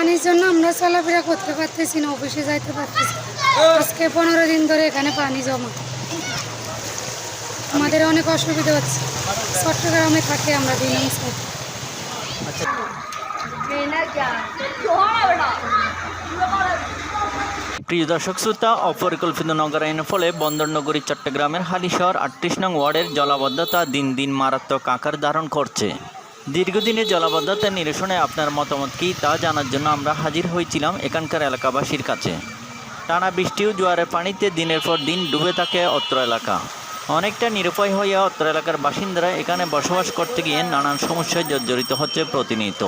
পানির জন্য আমরা চলাফেরা করতে পারতেছি না, অফিসে যাইতে পারতেছি আজকে পনেরো দিন ধরে এখানে পানি জমা। আমাদের অনেক অসুবিধা হচ্ছে। চট্টগ্রামে থাকি আমরা সাইড প্রিয় দর্শক, শ্রোতা, অপরিকল্পিত নগরায়নের ফলে বন্দরনগরী, চট্টগ্রামের হালিশহর আটত্রিশ নং ওয়ার্ডের জলাবদ্ধতা দিন দিন মারাত্মক আকার ধারণ করছে। দীর্ঘদিনের জলাবদ্ধতা নিরসনে আপনার মতামত কী তা জানার জন্য আমরা হাজির হয়েছিলাম এখানকার এলাকাবাসীর কাছে। টানা বৃষ্টি ও জোয়ারের পানিতে দিনের পর দিন ডুবে থাকে অত্র এলাকা। অনেকটা নিরুপায় হইয়া অত্র এলাকার বাসিন্দারা এখানে বসবাস করতে গিয়ে নানান সমস্যায় জর্জরিত হচ্ছে প্রতিনিয়ত।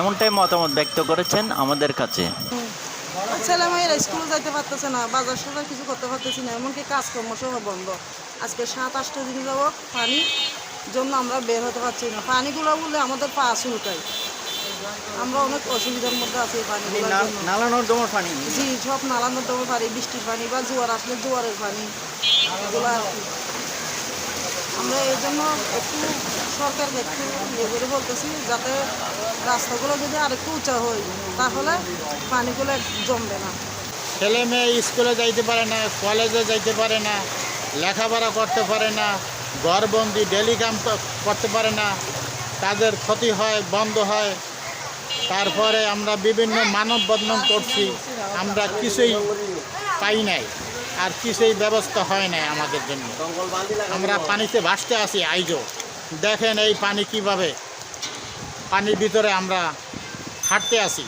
এমনটাই মতামত ব্যক্ত করেছেন আমাদের কাছে। ছেলে মেয়েরা যাইতে পারতেছে না, বাজার কিছু করতে পারতেছি না, এমনকি কাজকর্ম সহ বন্ধ। আজকে সাত, আটটা দিন যাব পানি জন্য আমরা বের হতে পারছি না। পানিগুলো বললে আমাদের পা চুলকায় আমরা অনেক অসুবিধার মধ্যে আছি এই নালা নর্দমার পানি। জি সব নালা নর্দমার পানি বৃষ্টির পানি বা জোয়ার আসলে জোয়ারের পানি এগুলো আর কি। আমরা এই জন্য একটু সরকারকে একটু ইয়ে করে বলতেছি যাতে রাস্তাগুলো যদি আরেকটু উঁচা হয় তাহলে পানিগুলো জমবে না। ছেলে মেয়ে স্কুলে যাইতে পারে না কলেজে যাইতে পারে না লেখাপড়া করতে পারে না ঘরবন্দি ডেলি কাম করতে পারে না। তাদের ক্ষতি হয়, বন্ধ হয়। তারপরে আমরা বিভিন্ন মানব বদনাম করছি। আমরা কিছুই পাই নাই আর কিছুই ব্যবস্থা হয় নাই আমাদের জন্য। আমরা পানিতে ভাসতে আসি আইজো। দেখেন এই পানি কীভাবে পানির ভিতরে আমরা হাঁটতে আছি।